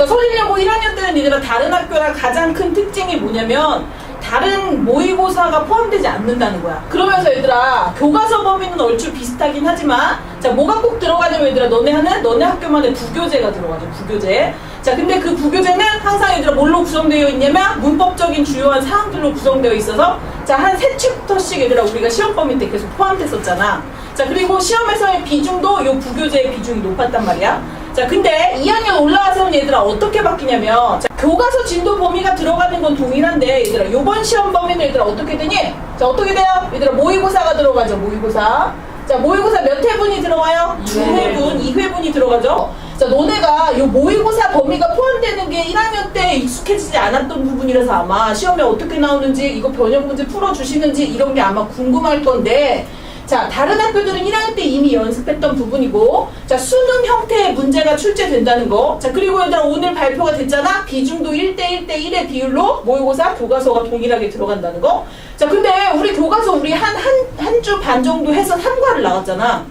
자, 서울여고 1학년 때는 얘들아 다른 학교랑 가장 큰 특징이 뭐냐면 다른 모의고사가 포함되지 않는다는 거야. 그러면서 얘들아 교과서 범위는 얼추 비슷하긴 하지만 자 뭐가 꼭 들어가냐면 얘들아 너네 하는 너네 학교만의 부교재가 들어가죠. 부교재. 자 근데 그 부교재는 항상 얘들아 뭘로 구성되어 있냐면 문법적인 주요한 사항들로 구성되어 있어서 자한 세 챕터씩 얘들아 우리가 시험 범위 때 계속 포함됐었잖아. 자 그리고 시험에서의 비중도 요 부교재의 비중이 높았단 말이야. 자 근데 2학년 올라와서는 얘들아 어떻게 바뀌냐면 자, 교과서 진도 범위가 들어가는 건 동일한데 얘들아 요번 시험 범위는 얘들아 어떻게 되니? 자 어떻게 돼요? 얘들아 모의고사가 들어가죠 모의고사 자 모의고사 몇 회분이 들어가요? 두 회분, 2회분이 들어가죠 자 너네가 요 모의고사 범위가 포함되는 게 1학년 때 익숙해지지 않았던 부분이라서 아마 시험에 어떻게 나오는지 이거 변형 문제 풀어주시는지 이런 게 아마 궁금할 건데 자, 다른 학교들은 1학년 때 이미 연습했던 부분이고, 자, 수능 형태의 문제가 출제된다는 거. 자, 그리고 얘들아, 오늘 발표가 됐잖아? 비중도 1대1대1의 비율로 모의고사 교과서가 동일하게 들어간다는 거. 자, 근데 우리 교과서 우리 한, 한, 한 주 반 정도 해서 3과를 나갔잖아.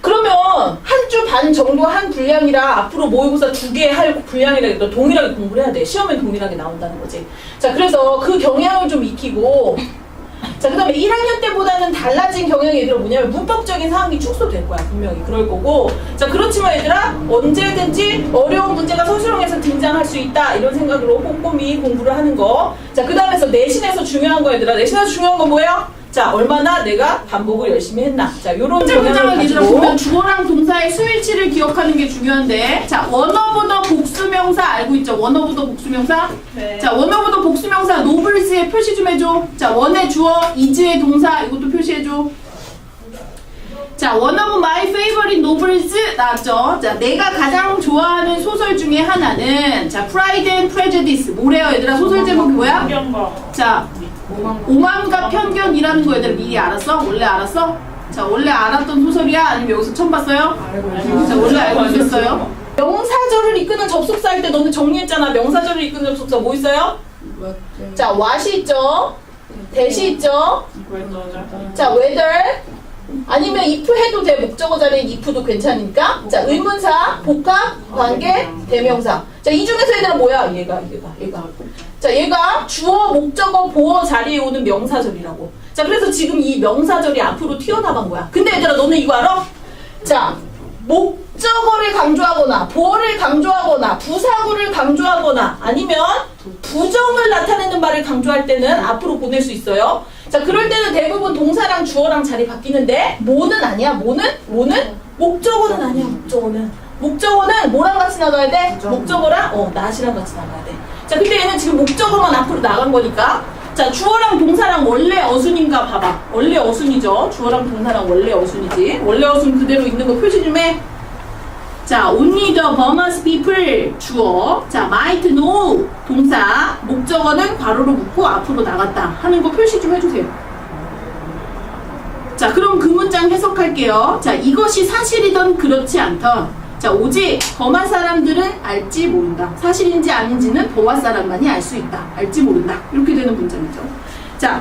그러면 한 주 반 정도 한 분량이라 앞으로 모의고사 두 개 할 분량이라 도 동일하게 공부를 해야 돼. 시험엔 동일하게 나온다는 거지. 자, 그래서 그 경향을 좀 익히고, 자, 그 다음에 1학년 때보다는 달라진 경향이 얘들아 뭐냐면 문법적인 사항이 축소될 거야, 분명히. 그럴 거고. 자, 그렇지만 얘들아, 언제든지 어려운 문제가 서술형에서 등장할 수 있다. 이런 생각으로 꼼꼼히 공부를 하는 거. 자, 그 다음에서 내신에서 중요한 거 얘들아. 내신에서 중요한 거 뭐예요? 자, 얼마나 내가 반복을 열심히 했나. 자, 요런 문장을 얘들아 가지고. 보면 주어랑 동사의 수일치를 기억하는 게 중요한데 자 원어부더 복수명사 알고 있죠? 원어부더 복수명사 네. 자 원어부더 복수명사 노블스의 표시 좀 해줘 자 원의 주어 이즈의 동사 이것도 표시해줘 자 one of my favorite novels 나왔죠? 자 내가 가장 좋아하는 소설 중에 하나는 자 Pride and Prejudice 뭐래요 얘들아 소설 제목이 뭐야? 자 오만과 편견이라는 거 얘들 미리 알았어? 원래 알았어? 자 원래 알았던 소설이야? 아니면 여기서 처음 봤어요? 자 원래 알고 있었어요? 명사절을 이끄는 접속사 할 때 너는 정리했잖아. 명사절을 이끄는 접속사 뭐 있어요? 자, what이 있죠. 대시 있죠. 자, whether 아니면 if 해도 돼. 목적어 자리에 if도 괜찮으니까. 자, 의문사, 복합, 관계, 대명사. 자, 이 중에서 얘들아 뭐야? 얘가, 얘가, 얘가. 자, 얘가 주어, 목적어, 보어 자리에 오는 명사절이라고. 자, 그래서 지금 이 명사절이 앞으로 튀어나간 거야. 근데 얘들아, 너네 이거 알아? 자, 목적어를 강조하거나 보어를 강조하거나 부사구를 강조하거나 아니면 부정을 나타내는 말을 강조할 때는 앞으로 보낼 수 있어요. 자, 그럴 때는 대부분 동사랑 주어랑 자리 바뀌는데 뭐는 아니야. 뭐는? 뭐는? 목적어는 아니야. 목적어는. 목적어는 뭐랑 같이 나가야 돼? 목적어랑 어, 낫이랑 같이 나가야 돼. 자, 근데 얘는 지금 목적어만 앞으로 나간 거니까 자, 주어랑 동사랑 원래 어순인가 봐봐. 원래 어순이죠. 주어랑 동사랑 원래 어순이지. 원래 어순 그대로 있는 거 표시 좀 해. 자, only the Burmese people 주어. 자, might know 동사. 목적어는 괄호로 묶고 앞으로 나갔다 하는 거 표시 좀 해주세요. 자, 그럼 그 문장 해석할게요. 자, 이것이 사실이던 그렇지 않던. 자, 오직 범한 사람들은 알지 모른다. 사실인지 아닌지는 범한 사람만이 알 수 있다. 알지 모른다. 이렇게 되는 문장이죠. 자,